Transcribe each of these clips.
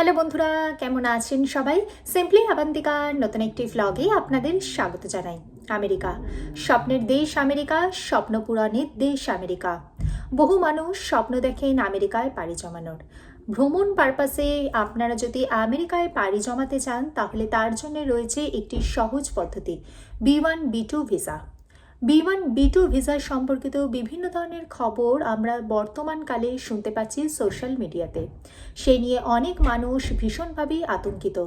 Hello বন্ধুরা, কেমন আছেন সবাই? সিম্পলি আবান্তিকার নতুন একটি ভ্লগে আপনাদের স্বাগত জানাই। আমেরিকা, স্বপ্নের দেশ আমেরিকা, স্বপ্ন পূরণের দেশ আমেরিকা। বহু মানুষ স্বপ্ন দেখেন আমেরিকায় পাড়ি জমানোর। ভ্রমণ পারপাসে আপনারা যদি আমেরিকায় পাড়ি জমাতে চান, তাহলে তার জন্য রয়েছে একটি সহজ পদ্ধতি B one B two visa B one, B two visa সম্পর্কিত বিভিন্ন ধরনের খবর আমরা বর্তমানকালে শুনতে পাচ্ছি সোশ্যাল মিডিয়াতে। সেই নিয়ে অনেক মানুষ ভীষণভাবেই আতঙ্কিত।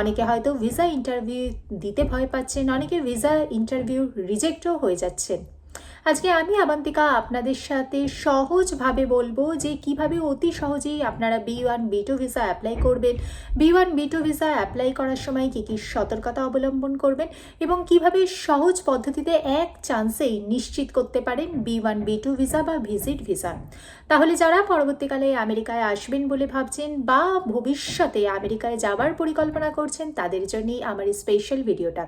অনেকে হয়তো ভিসা ইন্টারভিউ দিতে ভয় পাচ্ছেন, অনেকে ভিসা ইন্টারভিউ রিজেক্টও হয়ে যাচ্ছেন। আজকে আমি, আবান্তিকা, আপনাদের সাথে সহজভাবে বলব যে কীভাবে অতি সহজেই আপনারা B one B two visa apply করবেন। B one B two visa apply করার সময় কী কী সতর্কতা অবলম্বন করবেন এবং কীভাবে সহজ পদ্ধতিতে এক চান্সেই নিশ্চিত করতে পারেন B one B two visa বা ভিজিট ভিসা তাহলে যারা পরবর্তীকালে আমেরিকায় আসবেন বলে ভাবছেন বা ভবিষ্যতে আমেরিকায় যাওয়ার পরিকল্পনা করছেন, তাদের জন্যই আমার স্পেশাল ভিডিওটা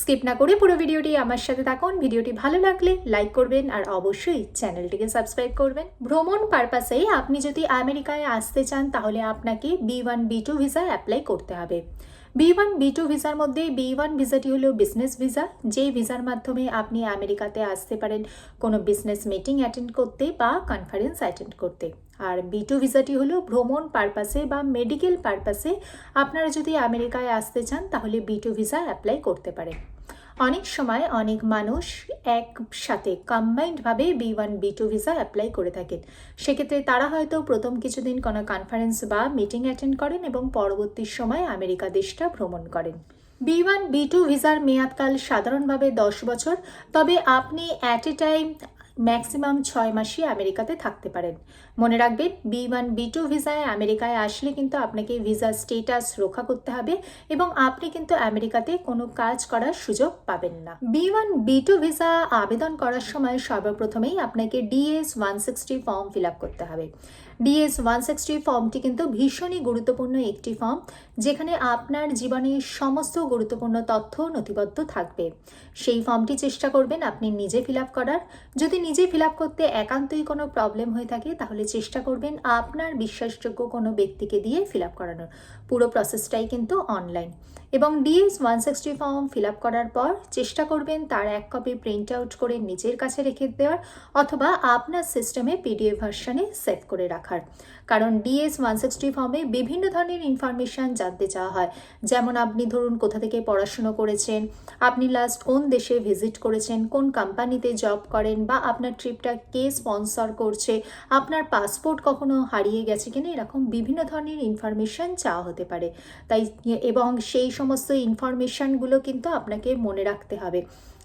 স্কিপ না করে পুরো ভিডিওটি আমার সাথে থাকুন। ভিডিওটি ভালো লাগলে লাইক করবেন আর অবশ্যই চ্যানেলটিকে সাবস্ক্রাইব করবেন। ভ্রমণ পারপাসে আপনি যদি আমেরিকায় আসতে চান, তাহলে আপনাকে B one B two visa apply করতে হবে। বি ওয়ান বি টু ভিসার মধ্যে বি ওয়ান ভিসাটি হলো বিজনেস ভিসা যেই ভিসার মাধ্যমে আপনি আমেরিকাতে আসতে পারেন, কোনো বিজনেস মিটিং অ্যাটেন্ড করতে বা কনফারেন্স অ্যাটেন্ড করতে। আর বি টু ভিসাটি হলো ভ্রমণ পারপাসে বা মেডিকেল পারপাসে। আপনারা যদি আমেরিকায় আসতে চান, তাহলে বি টু ভিসা অ্যাপ্লাই করতে পারেন। অনেক সময় অনেক মানুষ একসাথে কম্বাইন্ডভাবে B one B two visa apply করে থাকেন। সেক্ষেত্রে তারা হয়তো প্রথম কিছুদিন কোনো কনফারেন্স বা মিটিং অ্যাটেন্ড করেন এবং পরবর্তী সময় আমেরিকা দেশটা ভ্রমণ করেন। বি ওয়ান বি টু ভিসার মেয়াদকাল সাধারণভাবে দশ বছর। তবে আপনি অ্যাট এ টাইম ম্যাক্সিমাম ছয় মাসই আমেরিকাতে থাকতে পারেন। মনে রাখবেন বি ওয়ান, বি টু ভিসায় আমেরিকায় আসলে কিন্তু আপনাকে ভিসা স্টেটাস রক্ষা করতে হবে এবং আপনি কিন্তু আমেরিকাতে কোনো কাজ করার সুযোগ পাবেন না। B one, B two visa আবেদন করার সময় সর্বপ্রথমেই আপনাকে DS one sixty form fill up করতে হবে। ডিএস ওয়ান সিক্সটি ফর্মটি কিন্তু ভীষণই গুরুত্বপূর্ণ একটি ফর্ম, যেখানে আপনার জীবনের সমস্ত গুরুত্বপূর্ণ তথ্য নথিবদ্ধ থাকবে। সেই ফর্মটি চেষ্টা করবেন আপনি নিজে ফিল আপ করার। যদি নিজে ফিল করতে একান্তই কোনো প্রবলেম হয়ে থাকে, তাহলে চেষ্টা করবেন আপনার বিশ্বাসযোগ্য কোনো ব্যক্তিকে দিয়ে ফিল করানোর। পুরো প্রসেসটাই কিন্তু অনলাইন এবং DS one sixty form fill up করার পর চেষ্টা করবেন তার এক কপি প্রিন্ট আউট করে নিজের কাছে রেখে দেওয়ার অথবা আপনার সিস্টেমে পিডিএফ ভার্সানে সেভ করে রাখার। কারণ ডিএস ওয়ান সিক্সটি ফর্মে বিভিন্ন ধরনের ইনফরমেশান জানতে চাওয়া হয়। যেমন আপনি ধরুন কোথা থেকে পড়াশুনো করেছেন, আপনি লাস্ট কোন দেশে ভিজিট করেছেন, কোন কোম্পানিতে জব করেন বা আপনার ট্রিপটা কে স্পন্সর করছে, আপনার পাসপোর্ট কখনো হারিয়ে গেছে কিনা, এরকম বিভিন্ন ধরনের ইনফরমেশান চাওয়া হতে পারে। তাই এবং সেই সমস্ত ইনফরমেশানগুলো কিন্তু আপনাকে মনে রাখতে হবে।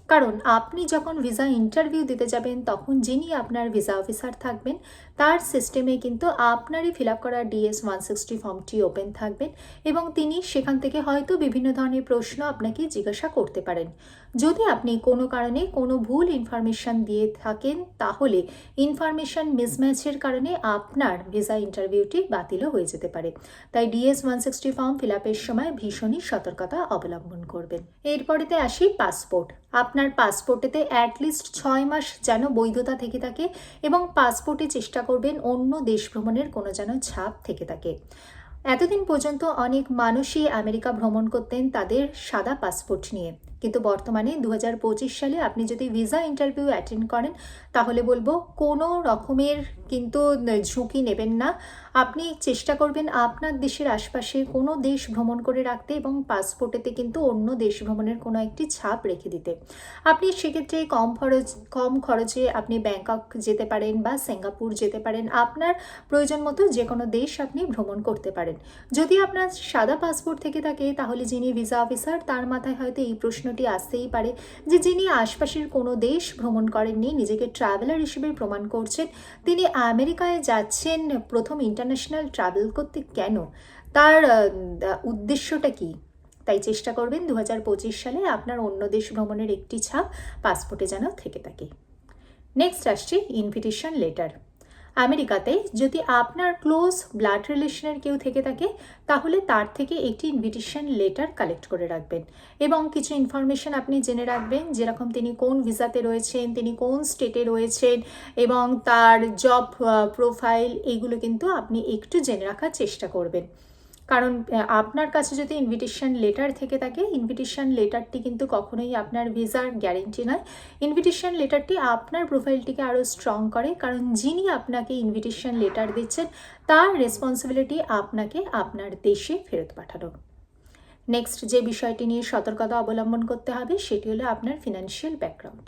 কারণ আপনি যখন ভিসা ইন্টারভিউ দিতে যাবেন, তখন যিনি আপনার ভিসা অফিসার থাকবেন, তার সিস্টেমে কিন্তু আপনারই ফিল আপ করা ডিএস ওয়ান সিক্সটি ফর্মটি ওপেন থাকবেন এবং তিনি সেখান থেকে হয়তো বিভিন্ন ধরনের প্রশ্ন আপনাকে জিজ্ঞাসা করতে পারেন। যদি আপনি কোনো কারণে কোনো ভুল ইনফরমেশান দিয়ে থাকেন, তাহলে ইনফরমেশান মিসম্যাচের কারণে আপনার ভিসা ইন্টারভিউটি বাতিলও হয়ে যেতে পারে। তাই DS one sixty form fill আপের সময় ভীষণই সতর্কতা অবলম্বন করবেন। এরপরেতে আসি পাসপোর্ট। আপনার পাসপোর্টেতে অ্যাটলিস্ট ছয় মাস যেন বৈধতা থেকে থাকে এবং পাসপোর্টে চেষ্টা করবেন অন্য দেশ ভ্রমণের কোনো যেন ছাপ থেকে থাকে। এতদিন পর্যন্ত অনেক মানুষই আমেরিকা ভ্রমণ করতেন তাদের সাদা পাসপোর্ট নিয়ে। কিন্তু বর্তমানে দু হাজার পঁচিশ সালে আপনি যদি ভিসা ইন্টারভিউ অ্যাটেন্ড করেন, তাহলে বলব কোনো রকমের কিন্তু ঝুঁকি নেবেন না। আপনি চেষ্টা করবেন আপনার দেশের আশপাশে কোনো দেশ ভ্রমণ করে রাখতে এবং পাসপোর্টেতে কিন্তু অন্য দেশ ভ্রমণের কোনো একটি ছাপ রেখে দিতে। আপনি সেক্ষেত্রে কম খরচ, কম খরচে আপনি ব্যাংকক যেতে পারেন বা সিঙ্গাপুর যেতে পারেন। আপনার প্রয়োজন মতো যে কোনো দেশ আপনি ভ্রমণ করতে পারেন। যদি আপনার সাদা পাসপোর্ট থেকে থাকে, তাহলে যিনি ভিসা অফিসার, তার মাথায় হয়তো এই প্রশ্নটি আসতেই পারে যে যিনি আশপাশের কোনো দেশ ভ্রমণ করেননি, নিজেকে ট্রাভেলার হিসেবে প্রমাণ করছেন, তিনি আমেরিকায় যাচ্ছেন প্রথম ইন্টারন্যাশনাল ট্রাভেল করতে কেন? তার উদ্দেশ্যটা কি? তাই চেষ্টা করবেন দু হাজার পঁচিশ সালে আপনার অন্য দেশ ভ্রমণের একটি ছাপ পাসপোর্টে যেন থেকে থাকে। নেক্সট আসছে ইনভিটেশন লেটার আমেরিকাতে যদি আপনার ক্লোজ ব্লাড রিলেশনের কেউ থেকে থাকে, তাহলে তার থেকে একটি ইনভিটেশন লেটার কালেক্ট করে রাখবেন। এবং কিছু ইনফরমেশান আপনি জেনে রাখবেন, যেরকম তিনি কোন ভিসাতে রয়েছেন, তিনি কোন স্টেটে রয়েছেন, এবং তার জব প্রোফাইল, এগুলো কিন্তু আপনি একটু জেনে রাখার চেষ্টা করবেন। কারণ আপনার কাছে যদি ইনভিটেশন লেটার থেকে থাকে ইনভিটেশন লেটারটি কিন্তু কখনোই আপনার ভিসার গ্যারেন্টি নয়। ইনভিটেশন লেটারটি আপনার প্রোফাইলটিকে আরও স্ট্রং করে, কারণ যিনি আপনাকে ইনভিটেশন লেটার দিচ্ছেন, তার রেসপন্সিবিলিটি আপনাকে আপনার দেশে ফেরত পাঠানো। নেক্সট যে বিষয়টি নিয়ে সতর্কতা অবলম্বন করতে হবে, সেটি হলো আপনার ফিনান্সিয়াল ব্যাকগ্রাউন্ড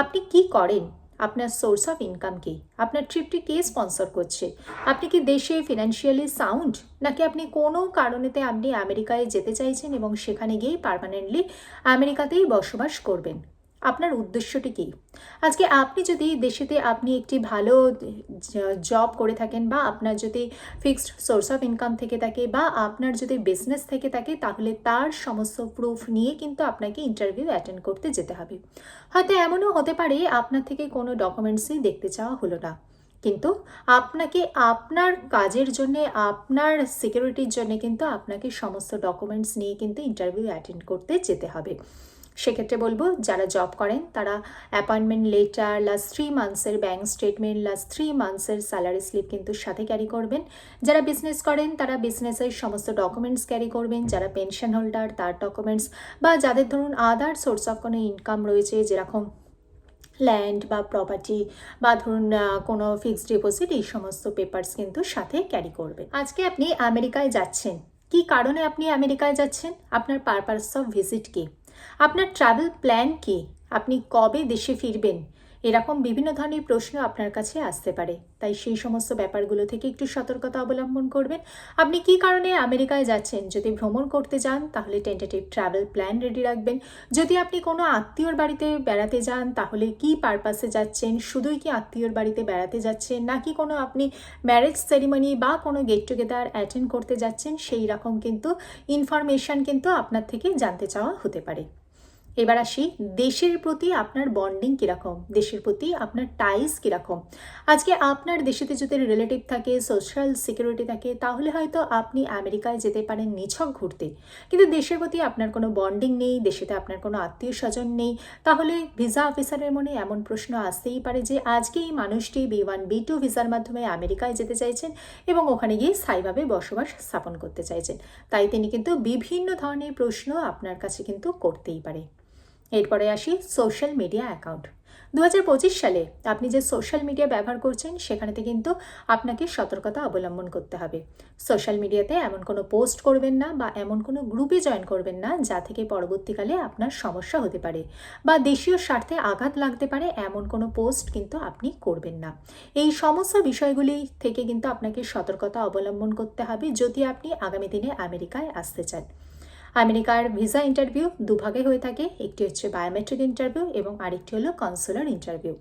আপনি কি করেন? আপনার সোর্স অফ ইনকাম কি? আপনার ট্রিপটি কে স্পন্সর করছে? আপনি কি দেশে ফিনান্সিয়ালি সাউন্ড নাকি আপনি কোনো কারণেতে আপনি আমেরিকায় যেতে চাইছেন এবং সেখানে গিয়েই পারমানেন্টলি আমেরিকাতেই বসবাস করবেন? আপনার উদ্দেশ্যটি কি? আজকে আপনি যদি দেশেতে আপনি একটি ভালো জব করে থাকেন বা আপনার যদি ফিক্সড সোর্স অফ ইনকাম থেকে থাকে বা আপনার যদি বিজনেস থেকে থাকে, তাহলে তার সমস্ত প্রুফ নিয়ে কিন্তু আপনাকে ইন্টারভিউ অ্যাটেন্ড করতে যেতে হবে। হয়তো এমনও হতে পারে, আপনার থেকে কোনো ডকুমেন্টসই দেখতে চাওয়া হলো না। কিন্তু আপনাকে আপনার কাজের জন্য, আপনার সিকিউরিটির জন্য কিন্তু আপনাকে সমস্ত ডকুমেন্টস নিয়ে কিন্তু ইন্টারভিউ অ্যাটেন্ড করতে যেতে হবে। সেক্ষেত্রে বলব, যারা জব করেন, তারা অ্যাপয়েন্টমেন্ট লেটার লাস্ট থ্রি মান্থসের ব্যাঙ্ক স্টেটমেন্ট লাস্ট থ্রি মান্থসের স্যালারি স্লিপ কিন্তু সাথে ক্যারি করবেন। যারা বিজনেস করেন, তারা বিজনেসের সমস্ত ডকুমেন্টস ক্যারি করবেন, যারা পেনশন হোল্ডার তার ডকুমেন্টস বা যাদের ধরুন আদার সোর্স অফ কোনো ইনকাম রয়েছে, যেরকম ল্যান্ড বা প্রপার্টি বা ধরুন কোনো ফিক্সড ডিপোজিট এই সমস্ত পেপারস কিন্তু সাথে ক্যারি করবেন। আজকে আপনি আমেরিকায় যাচ্ছেন, কি কারণে আপনি আমেরিকায় যাচ্ছেন? আপনার পারপাস অফ ভিজিট কি? আপনার ট্রাভেল প্ল্যান কি? আপনি কবে দেশে ফিরবেন? এরকম বিভিন্ন ধরনের প্রশ্ন আপনার কাছে আসতে পারে। তাই সেই সমস্ত ব্যাপারগুলো থেকে একটু সতর্কতা অবলম্বন করবেন। আপনি কি কারণে আমেরিকায় যাচ্ছেন? যদি ভ্রমণ করতে যান, তাহলে টেন্টেটিভ ট্রাভেল প্ল্যান রেডি রাখবেন। যদি আপনি কোনো আত্মীয়র বাড়িতে বেড়াতে যান, তাহলে কি পারপাসে যাচ্ছেন? শুধুই কি আত্মীয়র বাড়িতে বেড়াতে যাচ্ছেন? নাকি কোনো আপনি ম্যারেজ সেরিমনি বা কোনো গেট টুগেদার অ্যাটেন্ড করতে যাচ্ছেন? সেই রকম কিন্তু ইনফরমেশন কিন্তু আপনার থেকে জানতে চাওয়া হতে পারে। এবার আসি দেশের প্রতি আপনার বন্ডিং কীরকম? দেশের প্রতি আপনার টাইস কীরকম? আজকে আপনার দেশেতে যদি রিলেটিভ থাকে সোশ্যাল সিকিউরিটি থাকে, তাহলে হয়তো আপনি আমেরিকায় যেতে পারেন নিছক ঘুরতে। কিন্তু দেশের প্রতি আপনার কোনো বন্ডিং নেই, দেশেতে আপনার কোনো আত্মীয় স্বজন নেই, তাহলে ভিসা অফিসারের মনে এমন প্রশ্ন আসতেই পারে যে, আজকে এই মানুষটি বি ওয়ান বি টু ভিসার মাধ্যমে আমেরিকায় যেতে চাইছেন এবং ওখানে গিয়ে স্থায়ীভাবে বসবাস স্থাপন করতে চাইছেন। তাই তিনি কিন্তু বিভিন্ন ধরনের প্রশ্ন আপনার কাছে কিন্তু করতেই পারে। এরপরে আসি সোশ্যাল মিডিয়া অ্যাকাউন্ট দু পঁচিশ সালে আপনি যে সোশ্যাল মিডিয়া ব্যবহার করছেন, সেখানেতে কিন্তু আপনাকে সতর্কতা অবলম্বন করতে হবে। সোশ্যাল মিডিয়াতে এমন কোনো পোস্ট করবেন না বা এমন কোনো গ্রুপে জয়েন করবেন না, যা থেকে পরবর্তীকালে আপনার সমস্যা হতে পারে বা দেশীয় স্বার্থে আঘাত লাগতে পারে এমন কোনো পোস্ট কিন্তু আপনি করবেন না। এই সমস্ত বিষয়গুলি থেকে কিন্তু আপনাকে সতর্কতা অবলম্বন করতে হবে যদি আপনি আগামী দিনে আমেরিকায় আসতে চান। আমেরিকার ভিসা ইন্টারভিউ দুভাগে হয়ে থাকে। একটি হচ্ছে বায়োমেট্রিক ইন্টারভিউ এবং আরেকটি হলো কনসুলার ইন্টারভিউ।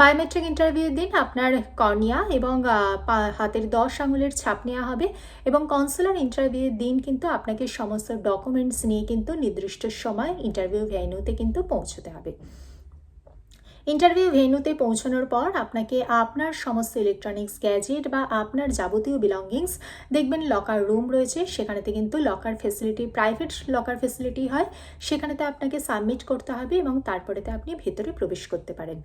বায়োমেট্রিক ইন্টারভিউর দিন আপনার কর্নিয়া এবং হাতের দশ আঙুলের ছাপ নেওয়া হবে এবং কনসুলার ইন্টারভিউর দিন কিন্তু আপনাকে সমস্ত ডকুমেন্টস নিয়ে কিন্তু নির্দিষ্ট সময় ইন্টারভিউ ভেন্যুতে কিন্তু পৌঁছতে হবে। ইন্টারভিউ ভেন্যুতে পৌঁছানোর পর আপনাকে আপনার সমস্ত ইলেকট্রনিক্স গ্যাজেট বা আপনার যাবতীয় বিলঙ্গিংস দেখবেন লকার রুম রয়েছে। সেখানেতে কিন্তু locker facility private locker facility হয়। সেখানেতে আপনাকে সাবমিট করতে হবে এবং তারপরেতে আপনি ভেতরে প্রবেশ করতে পারেন।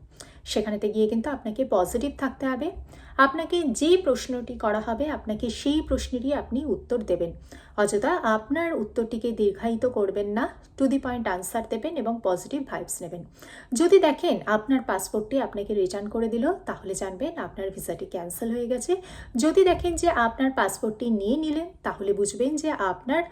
সেখানেতে গিয়ে কিন্তু আপনাকে পজিটিভ থাকতে হবে। আপনাকে যে প্রশ্নটি করা হবে, আপনাকে সেই প্রশ্নেরই আপনি উত্তর দেবেন। অযথা আপনার উত্তরটিকে দীর্ঘায়িত করবেন না টু দি পয়েন্ট আনসার দেবেন এবং পজিটিভ ভাইবস নেবেন। যদি দেখেন আপনার পাসপোর্টটি আপনাকে রিটার্ন করে দিল, তাহলে জানবেন আপনার ভিসাটি ক্যান্সেল হয়ে গেছে। যদি দেখেন যে আপনার পাসপোর্টটি নিয়ে নিলেন, তাহলে বুঝবেন যে আপনার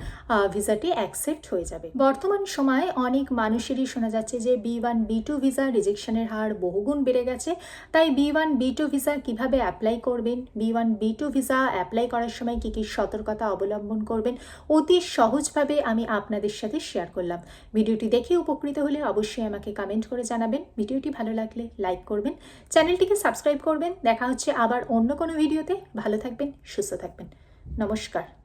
ভিসাটি অ্যাকসেপ্ট হয়ে যাবে। বর্তমান সময়ে অনেক মানুষেরই শোনা যাচ্ছে যে B one B two visa রিজেকশনের হার বহুগুণ বেড়ে গেছে। তাই B one B two visa কীভাবে অ্যাপ্লাই করবেন B one B two visa apply করার সময় কী কী সতর্কতা অবলম্বন করবেন, অতি সহজভাবে আমি আপনাদের সাথে শেয়ার করলাম। ভিডিওটি দেখে উপকৃত হলে অবশ্যই আমাকে কমেন্ট করে জানাবেন। ভিডিওটি ভালো লাগলে লাইক করবেন, চ্যানেলটিকে সাবস্ক্রাইব করবেন। দেখা হচ্ছে আবার অন্য কোনো ভিডিওতে। ভালো থাকবেন, সুস্থ থাকবেন। নমস্কার।